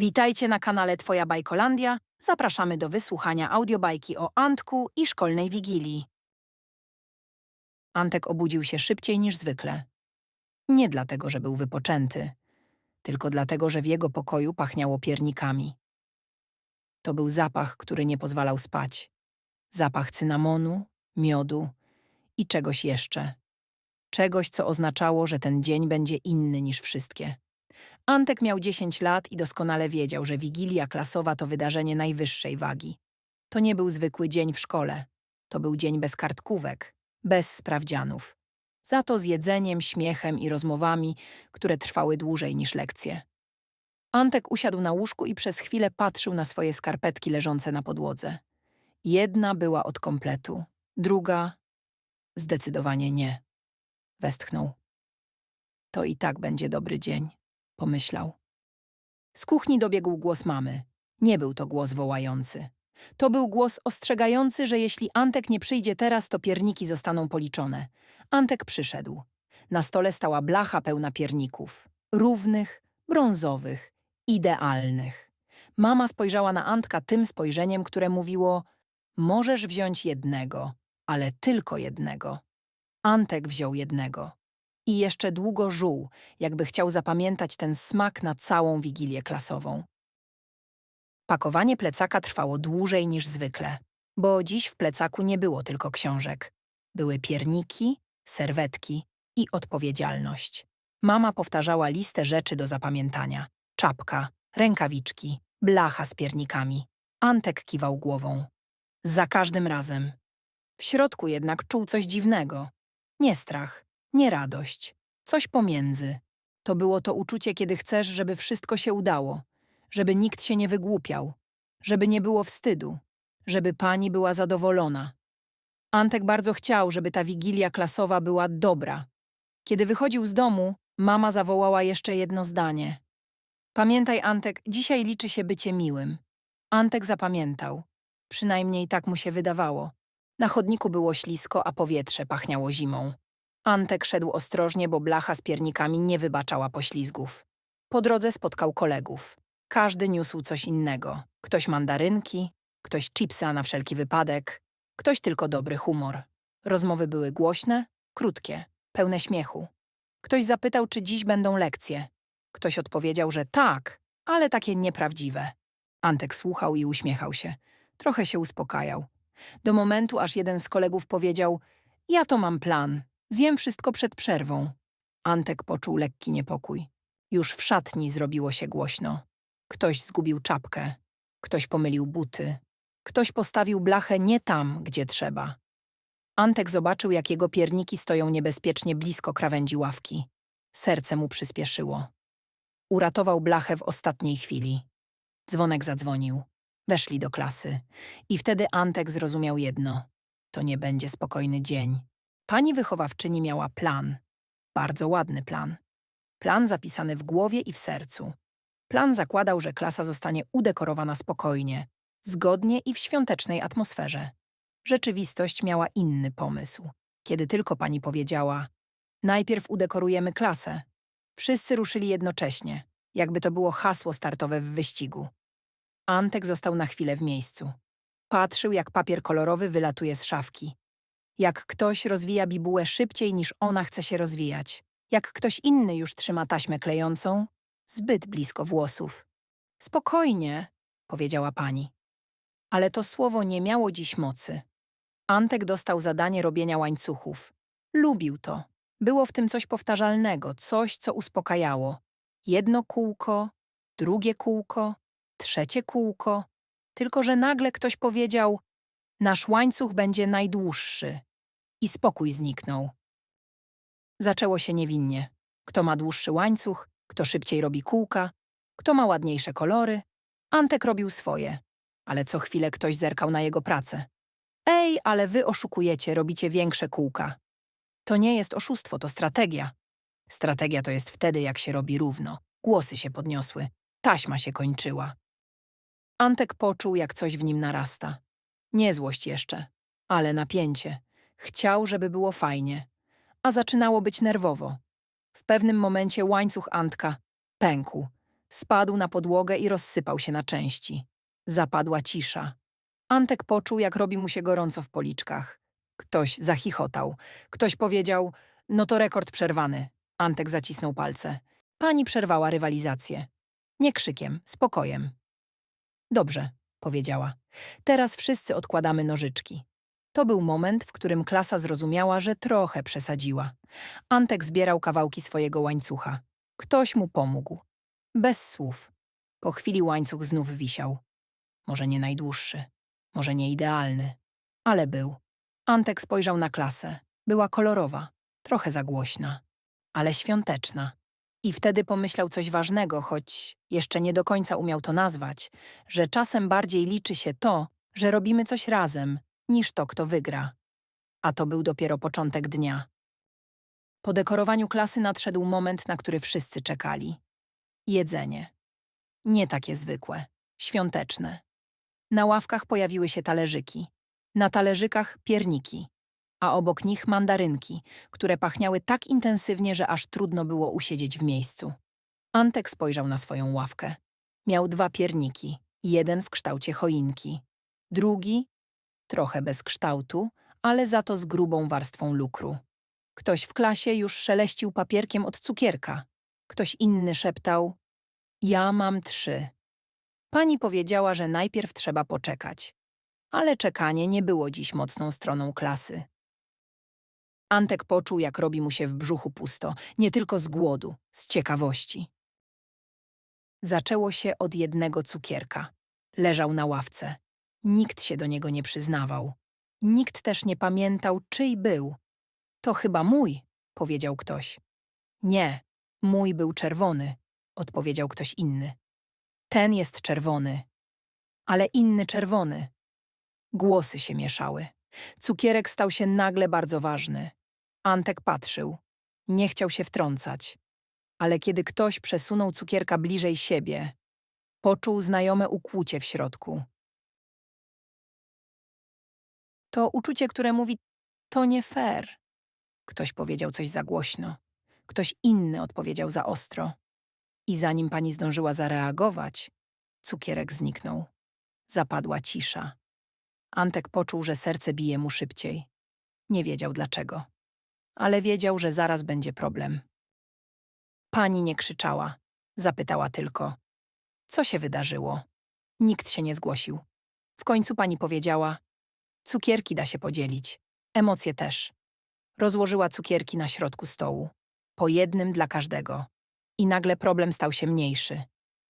Witajcie na kanale Twoja Bajkolandia. Zapraszamy do wysłuchania audiobajki o Antku i szkolnej wigilii. Antek obudził się szybciej niż zwykle. Nie dlatego, że był wypoczęty, tylko dlatego, że w jego pokoju pachniało piernikami. To był zapach, który nie pozwalał spać. Zapach cynamonu, miodu i czegoś jeszcze. Czegoś, co oznaczało, że ten dzień będzie inny niż wszystkie. Antek miał 10 lat i doskonale wiedział, że wigilia klasowa to wydarzenie najwyższej wagi. To nie był zwykły dzień w szkole. To był dzień bez kartkówek, bez sprawdzianów. Za to z jedzeniem, śmiechem i rozmowami, które trwały dłużej niż lekcje. Antek usiadł na łóżku i przez chwilę patrzył na swoje skarpetki leżące na podłodze. Jedna była od kompletu, druga zdecydowanie nie. Westchnął. To i tak będzie dobry dzień pomyślał. Z kuchni dobiegł głos mamy. Nie był to głos wołający. To był głos ostrzegający, że jeśli Antek nie przyjdzie teraz, to pierniki zostaną policzone. Antek przyszedł. Na stole stała blacha pełna pierników. Równych, brązowych, idealnych. Mama spojrzała na Antka tym spojrzeniem, które mówiło możesz wziąć jednego, ale tylko jednego. Antek wziął jednego i jeszcze długo żuł, jakby chciał zapamiętać ten smak na całą wigilię klasową. Pakowanie plecaka trwało dłużej niż zwykle, bo dziś w plecaku nie było tylko książek. Były pierniki, serwetki i odpowiedzialność. Mama powtarzała listę rzeczy do zapamiętania. Czapka, rękawiczki, blacha z piernikami. Antek kiwał głową. Za każdym razem. W środku jednak czuł coś dziwnego. Nie strach, nie radość, coś pomiędzy. To było to uczucie, kiedy chcesz, żeby wszystko się udało, żeby nikt się nie wygłupiał, żeby nie było wstydu, żeby pani była zadowolona. Antek bardzo chciał, żeby ta wigilia klasowa była dobra. Kiedy wychodził z domu, mama zawołała jeszcze jedno zdanie. Pamiętaj, Antek, dzisiaj liczy się bycie miłym. Antek zapamiętał. Przynajmniej tak mu się wydawało. Na chodniku było ślisko, a powietrze pachniało zimą. Antek szedł ostrożnie, bo blacha z piernikami nie wybaczała poślizgów. Po drodze spotkał kolegów. Każdy niósł coś innego. Ktoś mandarynki, ktoś chipsa na wszelki wypadek, ktoś tylko dobry humor. Rozmowy były głośne, krótkie, pełne śmiechu. Ktoś zapytał, czy dziś będą lekcje. Ktoś odpowiedział, że tak, ale takie nieprawdziwe. Antek słuchał i uśmiechał się. Trochę się uspokajał. Do momentu, aż jeden z kolegów powiedział: Ja to mam plan. Zjem wszystko przed przerwą. Antek poczuł lekki niepokój. Już w szatni zrobiło się głośno. Ktoś zgubił czapkę, ktoś pomylił buty, ktoś postawił blachę nie tam, gdzie trzeba. Antek zobaczył, jak jego pierniki stoją niebezpiecznie blisko krawędzi ławki. Serce mu przyspieszyło. Uratował blachę w ostatniej chwili. Dzwonek zadzwonił. Weszli do klasy. I wtedy Antek zrozumiał jedno. To nie będzie spokojny dzień. Pani wychowawczyni miała plan. Bardzo ładny plan. Plan zapisany w głowie i w sercu. Plan zakładał, że klasa zostanie udekorowana spokojnie, zgodnie i w świątecznej atmosferze. Rzeczywistość miała inny pomysł. Kiedy tylko pani powiedziała: Najpierw udekorujemy klasę, wszyscy ruszyli jednocześnie, jakby to było hasło startowe w wyścigu. Antek został na chwilę w miejscu. Patrzył, jak papier kolorowy wylatuje z szafki, jak ktoś rozwija bibułę szybciej niż ona chce się rozwijać. Jak ktoś inny już trzyma taśmę klejącą, zbyt blisko włosów. Spokojnie, powiedziała pani. Ale to słowo nie miało dziś mocy. Antek dostał zadanie robienia łańcuchów. Lubił to. Było w tym coś powtarzalnego, coś, co uspokajało. Jedno kółko, drugie kółko, trzecie kółko. Tylko, że nagle ktoś powiedział: Nasz łańcuch będzie najdłuższy i spokój zniknął. Zaczęło się niewinnie. Kto ma dłuższy łańcuch, kto szybciej robi kółka, kto ma ładniejsze kolory. Antek robił swoje, ale co chwilę ktoś zerkał na jego pracę. Ej, ale wy oszukujecie, robicie większe kółka. To nie jest oszustwo, to strategia. Strategia to jest wtedy, jak się robi równo. Głosy się podniosły. Taśma się kończyła. Antek poczuł, jak coś w nim narasta. Nie złość jeszcze, ale napięcie. Chciał, żeby było fajnie, a zaczynało być nerwowo. W pewnym momencie łańcuch Antka pękł. Spadł na podłogę i rozsypał się na części. Zapadła cisza. Antek poczuł, jak robi mu się gorąco w policzkach. Ktoś zachichotał. Ktoś powiedział, no to rekord przerwany. Antek zacisnął palce. Pani przerwała rywalizację. Nie krzykiem, spokojem. Dobrze, powiedziała. Teraz wszyscy odkładamy nożyczki. To był moment, w którym klasa zrozumiała, że trochę przesadziła. Antek zbierał kawałki swojego łańcucha. Ktoś mu pomógł. Bez słów. Po chwili łańcuch znów wisiał. Może nie najdłuższy, może nie idealny, ale był. Antek spojrzał na klasę. Była kolorowa, trochę za głośna, ale świąteczna. I wtedy pomyślał coś ważnego, choć jeszcze nie do końca umiał to nazwać, że czasem bardziej liczy się to, że robimy coś razem, niż to, kto wygra. A to był dopiero początek dnia. Po dekorowaniu klasy nadszedł moment, na który wszyscy czekali. Jedzenie. Nie takie zwykłe, świąteczne. Na ławkach pojawiły się talerzyki. Na talerzykach pierniki, a obok nich mandarynki, które pachniały tak intensywnie, że aż trudno było usiedzieć w miejscu. Antek spojrzał na swoją ławkę. Miał dwa pierniki, jeden w kształcie choinki, drugi trochę bez kształtu, ale za to z grubą warstwą lukru. Ktoś w klasie już szeleścił papierkiem od cukierka. Ktoś inny szeptał: Ja mam trzy. Pani powiedziała, że najpierw trzeba poczekać. Ale czekanie nie było dziś mocną stroną klasy. Antek poczuł, jak robi mu się w brzuchu pusto, nie tylko z głodu, z ciekawości. Zaczęło się od jednego cukierka. Leżał na ławce. Nikt się do niego nie przyznawał. Nikt też nie pamiętał, czyj był. To chyba mój, powiedział ktoś. Nie, mój był czerwony, odpowiedział ktoś inny. Ten jest czerwony, ale inny czerwony. Głosy się mieszały. Cukierek stał się nagle bardzo ważny. Antek patrzył. Nie chciał się wtrącać. Ale kiedy ktoś przesunął cukierka bliżej siebie, poczuł znajome ukłucie w środku. To uczucie, które mówi, to nie fair. Ktoś powiedział coś za głośno. Ktoś inny odpowiedział za ostro. I zanim pani zdążyła zareagować, cukierek zniknął. Zapadła cisza. Antek poczuł, że serce bije mu szybciej. Nie wiedział dlaczego. Ale wiedział, że zaraz będzie problem. Pani nie krzyczała. Zapytała tylko. Co się wydarzyło? Nikt się nie zgłosił. W końcu pani powiedziała: Cukierki da się podzielić. Emocje też. Rozłożyła cukierki na środku stołu. Po jednym dla każdego. I nagle problem stał się mniejszy.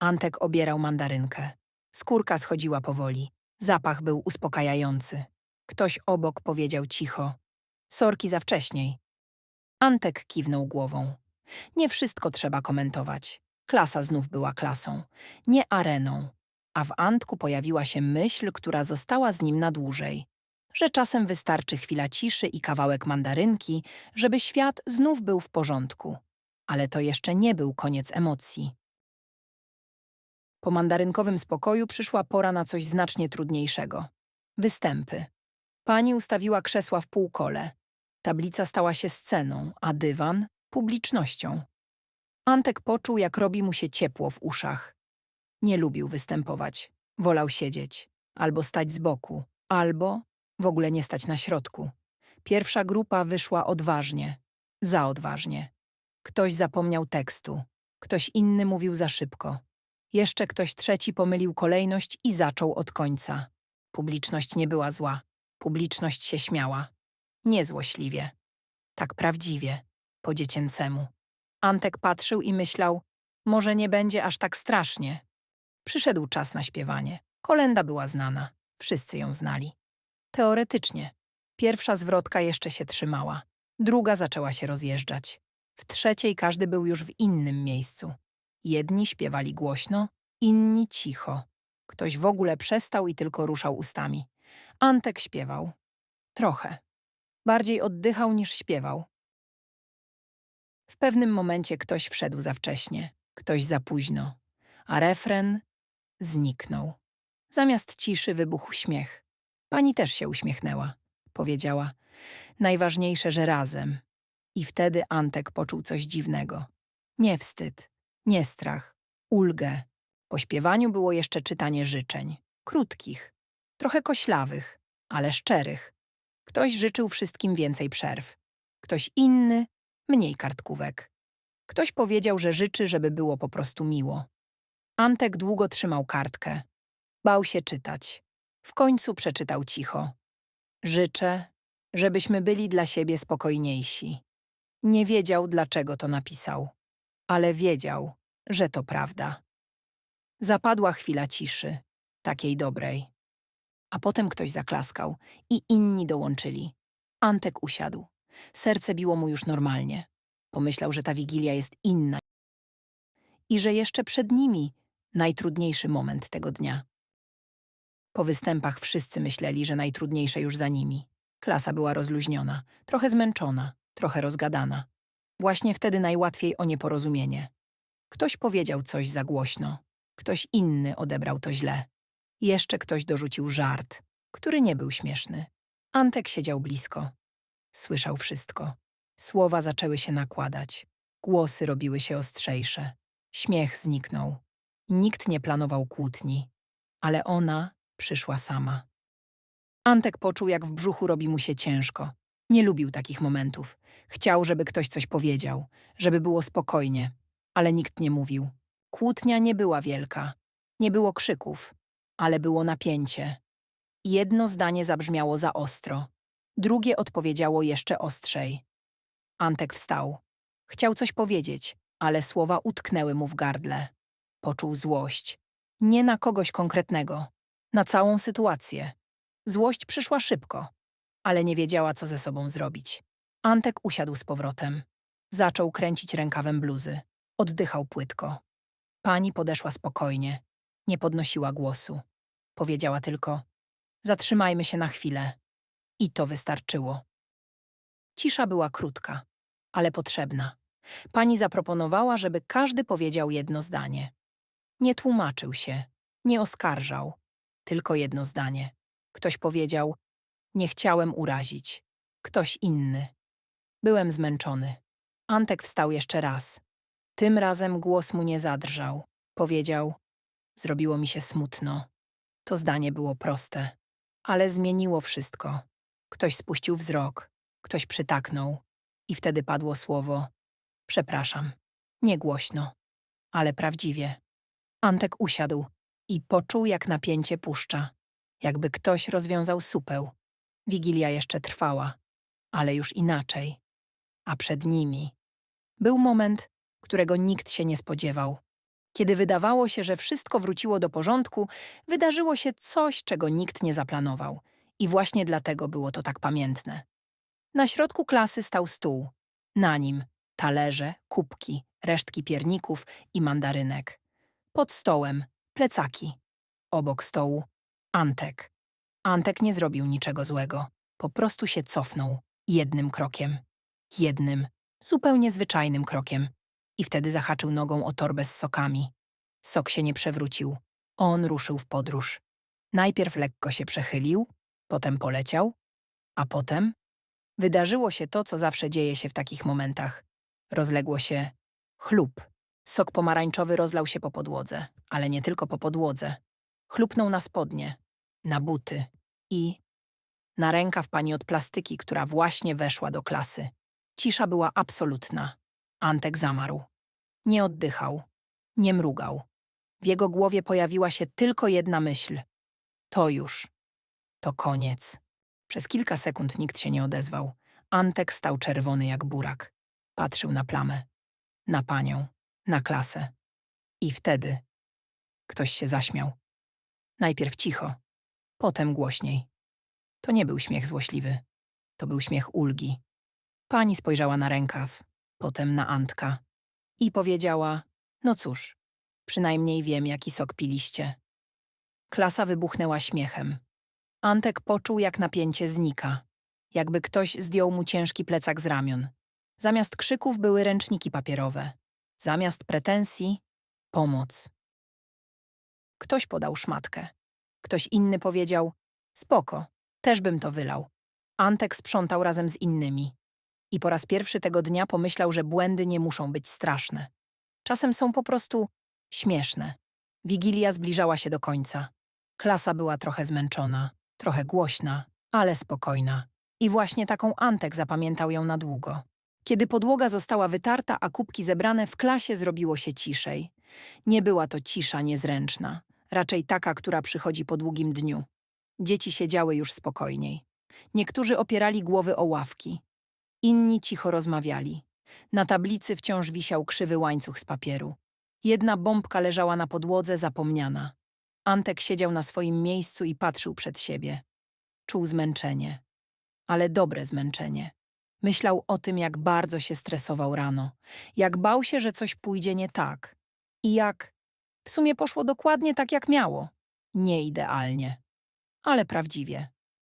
Antek obierał mandarynkę. Skórka schodziła powoli. Zapach był uspokajający. Ktoś obok powiedział cicho. Sorki za wcześniej. Antek kiwnął głową. Nie wszystko trzeba komentować. Klasa znów była klasą, nie areną. A w Antku pojawiła się myśl, która została z nim na dłużej. Że czasem wystarczy chwila ciszy i kawałek mandarynki, żeby świat znów był w porządku. Ale to jeszcze nie był koniec emocji. Po mandarynkowym spokoju przyszła pora na coś znacznie trudniejszego. Występy. Pani ustawiła krzesła w półkole. Tablica stała się sceną, a dywan publicznością. Antek poczuł, jak robi mu się ciepło w uszach. Nie lubił występować. Wolał siedzieć, albo stać z boku, albo w ogóle nie stać na środku. Pierwsza grupa wyszła odważnie, za odważnie. Ktoś zapomniał tekstu, ktoś inny mówił za szybko. Jeszcze ktoś trzeci pomylił kolejność i zaczął od końca. Publiczność nie była zła. Publiczność się śmiała. Niezłośliwie. Tak prawdziwie, po dziecięcemu. Antek patrzył i myślał, może nie będzie aż tak strasznie. Przyszedł czas na śpiewanie. Kolenda była znana. Wszyscy ją znali. Teoretycznie. Pierwsza zwrotka jeszcze się trzymała. Druga zaczęła się rozjeżdżać. W trzeciej każdy był już w innym miejscu. Jedni śpiewali głośno, inni cicho. Ktoś w ogóle przestał i tylko ruszał ustami. Antek śpiewał. Trochę. Bardziej oddychał niż śpiewał. W pewnym momencie ktoś wszedł za wcześnie, ktoś za późno, a refren zniknął. Zamiast ciszy wybuchł śmiech. Pani też się uśmiechnęła. Powiedziała, najważniejsze, że razem. I wtedy Antek poczuł coś dziwnego. Nie wstyd, nie strach, ulgę. Po śpiewaniu było jeszcze czytanie życzeń. Krótkich, trochę koślawych, ale szczerych. Ktoś życzył wszystkim więcej przerw. Ktoś inny mniej kartkówek. Ktoś powiedział, że życzy, żeby było po prostu miło. Antek długo trzymał kartkę. Bał się czytać. W końcu przeczytał cicho. Życzę, żebyśmy byli dla siebie spokojniejsi. Nie wiedział, dlaczego to napisał, ale wiedział, że to prawda. Zapadła chwila ciszy, takiej dobrej. A potem ktoś zaklaskał i inni dołączyli. Antek usiadł. Serce biło mu już normalnie. Pomyślał, że ta wigilia jest inna i że jeszcze przed nimi najtrudniejszy moment tego dnia. Po występach wszyscy myśleli, że najtrudniejsze już za nimi. Klasa była rozluźniona, trochę zmęczona, trochę rozgadana. Właśnie wtedy najłatwiej o nieporozumienie. Ktoś powiedział coś za głośno, ktoś inny odebrał to źle. Jeszcze ktoś dorzucił żart, który nie był śmieszny. Antek siedział blisko. Słyszał wszystko. Słowa zaczęły się nakładać. Głosy robiły się ostrzejsze. Śmiech zniknął. Nikt nie planował kłótni, ale ona przyszła sama. Antek poczuł, jak w brzuchu robi mu się ciężko. Nie lubił takich momentów. Chciał, żeby ktoś coś powiedział, żeby było spokojnie, ale nikt nie mówił. Kłótnia nie była wielka. Nie było krzyków, ale było napięcie. Jedno zdanie zabrzmiało za ostro, drugie odpowiedziało jeszcze ostrzej. Antek wstał. Chciał coś powiedzieć, ale słowa utknęły mu w gardle. Poczuł złość. Nie na kogoś konkretnego, na całą sytuację. Złość przyszła szybko, ale nie wiedziała, co ze sobą zrobić. Antek usiadł z powrotem. Zaczął kręcić rękawem bluzy. Oddychał płytko. Pani podeszła spokojnie. Nie podnosiła głosu. Powiedziała tylko: Zatrzymajmy się na chwilę. I to wystarczyło. Cisza była krótka, ale potrzebna. Pani zaproponowała, żeby każdy powiedział jedno zdanie. Nie tłumaczył się, nie oskarżał, tylko jedno zdanie. Ktoś powiedział: Nie chciałem urazić. Ktoś inny. Byłem zmęczony. Antek wstał jeszcze raz. Tym razem głos mu nie zadrżał. Powiedział: Zrobiło mi się smutno. To zdanie było proste, ale zmieniło wszystko. Ktoś spuścił wzrok, ktoś przytaknął i wtedy padło słowo: Przepraszam. Nie głośno, ale prawdziwie. Antek usiadł i poczuł, jak napięcie puszcza, jakby ktoś rozwiązał supeł. Wigilia jeszcze trwała, ale już inaczej. A przed nimi był moment, którego nikt się nie spodziewał. Kiedy wydawało się, że wszystko wróciło do porządku, wydarzyło się coś, czego nikt nie zaplanował. I właśnie dlatego było to tak pamiętne. Na środku klasy stał stół. Na nim talerze, kubki, resztki pierników i mandarynek. Pod stołem plecaki. Obok stołu Antek. Antek nie zrobił niczego złego. Po prostu się cofnął jednym krokiem. Jednym, zupełnie zwyczajnym krokiem. I wtedy zahaczył nogą o torbę z sokami. Sok się nie przewrócił. On ruszył w podróż. Najpierw lekko się przechylił, potem poleciał, a potem wydarzyło się to, co zawsze dzieje się w takich momentach. Rozległo się chlub. Sok pomarańczowy rozlał się po podłodze, ale nie tylko po podłodze. Chlupnął na spodnie, na buty i na rękaw pani od plastyki, która właśnie weszła do klasy. Cisza była absolutna. Antek zamarł. Nie oddychał, nie mrugał. W jego głowie pojawiła się tylko jedna myśl. To już. To koniec. Przez kilka sekund nikt się nie odezwał. Antek stał czerwony jak burak. Patrzył na plamę, na panią, na klasę. I wtedy ktoś się zaśmiał. Najpierw cicho, potem głośniej. To nie był śmiech złośliwy, to był śmiech ulgi. Pani spojrzała na rękaw, potem na Antka i powiedziała: No cóż, przynajmniej wiem, jaki sok piliście. Klasa wybuchnęła śmiechem. Antek poczuł, jak napięcie znika, jakby ktoś zdjął mu ciężki plecak z ramion. Zamiast krzyków były ręczniki papierowe. Zamiast pretensji pomoc. Ktoś podał szmatkę. Ktoś inny powiedział: Spoko, też bym to wylał. Antek sprzątał razem z innymi. I po raz pierwszy tego dnia pomyślał, że błędy nie muszą być straszne. Czasem są po prostu Śmieszne. Wigilia zbliżała się do końca. Klasa była trochę zmęczona, trochę głośna, ale spokojna. I właśnie taką Antek zapamiętał ją na długo. Kiedy podłoga została wytarta, a kubki zebrane, w klasie zrobiło się ciszej. Nie była to cisza niezręczna, raczej taka, która przychodzi po długim dniu. Dzieci siedziały już spokojniej. Niektórzy opierali głowy o ławki. Inni cicho rozmawiali. Na tablicy wciąż wisiał krzywy łańcuch z papieru. Jedna bombka leżała na podłodze, zapomniana. Antek siedział na swoim miejscu i patrzył przed siebie. Czuł zmęczenie. Ale dobre zmęczenie. Myślał o tym, jak bardzo się stresował rano, jak bał się, że coś pójdzie nie tak. I jak w sumie poszło dokładnie tak, jak miało. Nie idealnie, ale prawdziwie.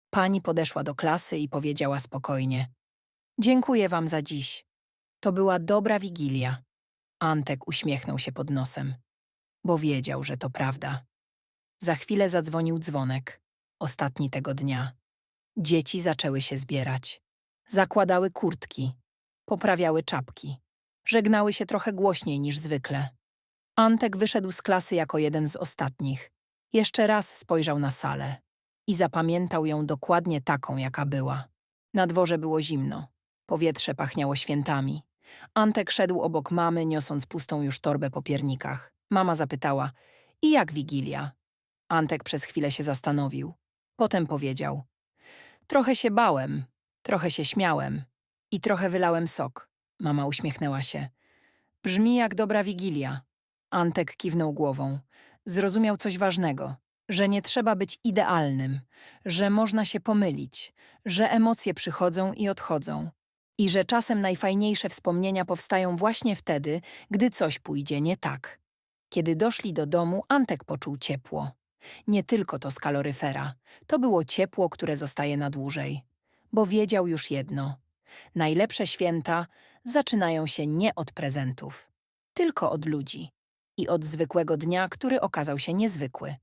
Pani podeszła do klasy i powiedziała spokojnie: Dziękuję wam za dziś. To była dobra wigilia. Antek uśmiechnął się pod nosem, bo wiedział, że to prawda. Za chwilę zadzwonił dzwonek, ostatni tego dnia. Dzieci zaczęły się zbierać. Zakładały kurtki, poprawiały czapki, żegnały się trochę głośniej niż zwykle. Antek wyszedł z klasy jako jeden z ostatnich. Jeszcze raz spojrzał na salę i zapamiętał ją dokładnie taką, jaka była. Na dworze było zimno, powietrze pachniało świętami. Antek szedł obok mamy, niosąc pustą już torbę po piernikach. Mama zapytała, i jak Wigilia? Antek przez chwilę się zastanowił. Potem powiedział, trochę się bałem, trochę się śmiałem i trochę wylałem sok. Mama uśmiechnęła się. Brzmi jak dobra Wigilia. Antek kiwnął głową. Zrozumiał coś ważnego, że nie trzeba być idealnym, że można się pomylić, że emocje przychodzą i odchodzą i że czasem najfajniejsze wspomnienia powstają właśnie wtedy, gdy coś pójdzie nie tak. Kiedy doszli do domu, Antek poczuł ciepło. Nie tylko to z kaloryfera, to było ciepło, które zostaje na dłużej. Bo wiedział już jedno. Najlepsze święta zaczynają się nie od prezentów, tylko od ludzi i od zwykłego dnia, który okazał się niezwykły.